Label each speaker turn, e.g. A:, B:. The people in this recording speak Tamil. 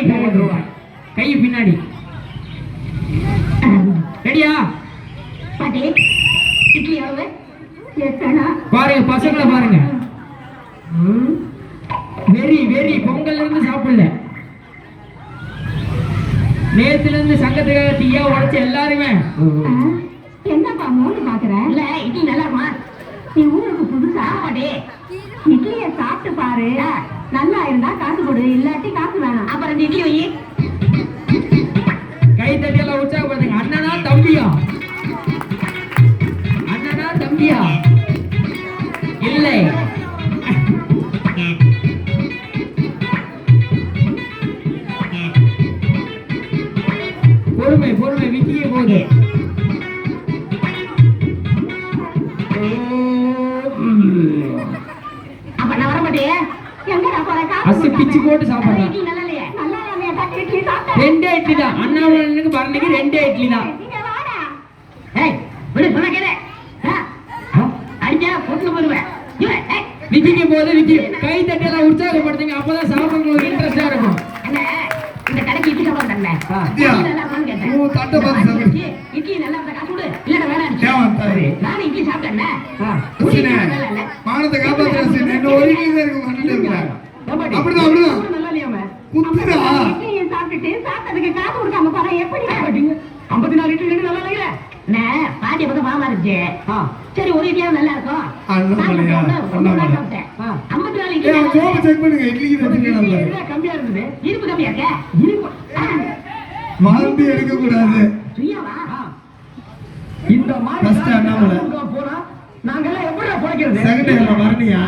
A: ரூபாய் கை பின்னாடி. ரெடியா?
B: பாட்டி இட்லி
A: பாருங்க பசங்களை பாருங்க. ம். வெறி வெறி பொங்கல்ல இருந்து சாப்பிடல. நேத்துல இருந்து சங்கத்துக்காக டீயா உடைச்ச எல்லாருமே.
B: என்னப்பா மூணு பாக்குற? இல்ல இட்லி நல்லா நீ ஊருக்கு புதுசா? பாட்டி இட்லிய சாப்பிட்டு பாரு. நல்லா இருந்தா காசு கொடு இல்லாட்டி காசு வேணாம்.
A: தட்டி பாருங்க அண்ணனா தம்பியா? அண்ணனா தம்பியா? இல்லை. பொறுமை பொறுமை விக்கிய போது.
B: அப்ப நான் வர மாட்டேன் எங்க நான் போறேன் காசு
A: அசு பிச்சு போட்டு சாப்பிடலாம்
B: சாப்பிட்டேன்
A: ரெண்டே இட்லி தான். அண்ணாமலைக்கு பரணிக்கு ரெண்டே இட்லி தான். விக்கிக்க போது விக்கி கை தட்டி எல்லாம் உற்சாகப்படுத்துங்க. அப்பதான் சாப்பிடுறவங்களுக்கு இன்ட்ரெஸ்டா இருக்கும்.
C: அண்ணே, இந்த கடைக்கு இட்லி சாப்பிட. இட்லி நல்லா
D: சாப்பிடு.
C: வேணாம். இட்லி இல்ல.
D: மானத்தை ஒரு இட்லி இருக்கு, இருக்கிறேன்.
A: ஏம்பாடி?
D: அப்படிதான்,
A: நல்லா இல்லையாமே?
D: குத்துடா.
B: சாப்பிட்டுட்டு சாப்பிட்டதுக்கு காசு கொடுக்காம போறேன் எப்படி
A: ஏம்பாடிங்க? 54 இட்லி ரெண்டு நல்லா இல்லையா?
C: பார்த்தா பாவமா இருந்துச்சு. சரி ஒரு நல்லா இருக்கும்
D: அண்ணாமலையா?
C: சாப்பிட்டேன், ரொம்ப நாள்
D: அண்ணாமலை.
C: சாப்பிட்டேன்.
A: ஆ.
C: 54
D: ஏய்,
C: இட்லி
D: அவன்
C: நல்லா
D: சோப்பை
C: இருக்கு.
D: check பண்ணுங்க, இட்லிக்கு
A: உனக்கு
D: வச்சிருக்கேன்
A: இட்லி
D: பாரு.
A: எதுல கம்மியா இருந்தது?
C: இருப்பு கம்மியா இருக்கே. சுய்யாவா?
A: ஆ. இந்த மாதிரி போனா எப்படிடா பிழைக்கிறது?
D: Second இயர்ல மரணியா?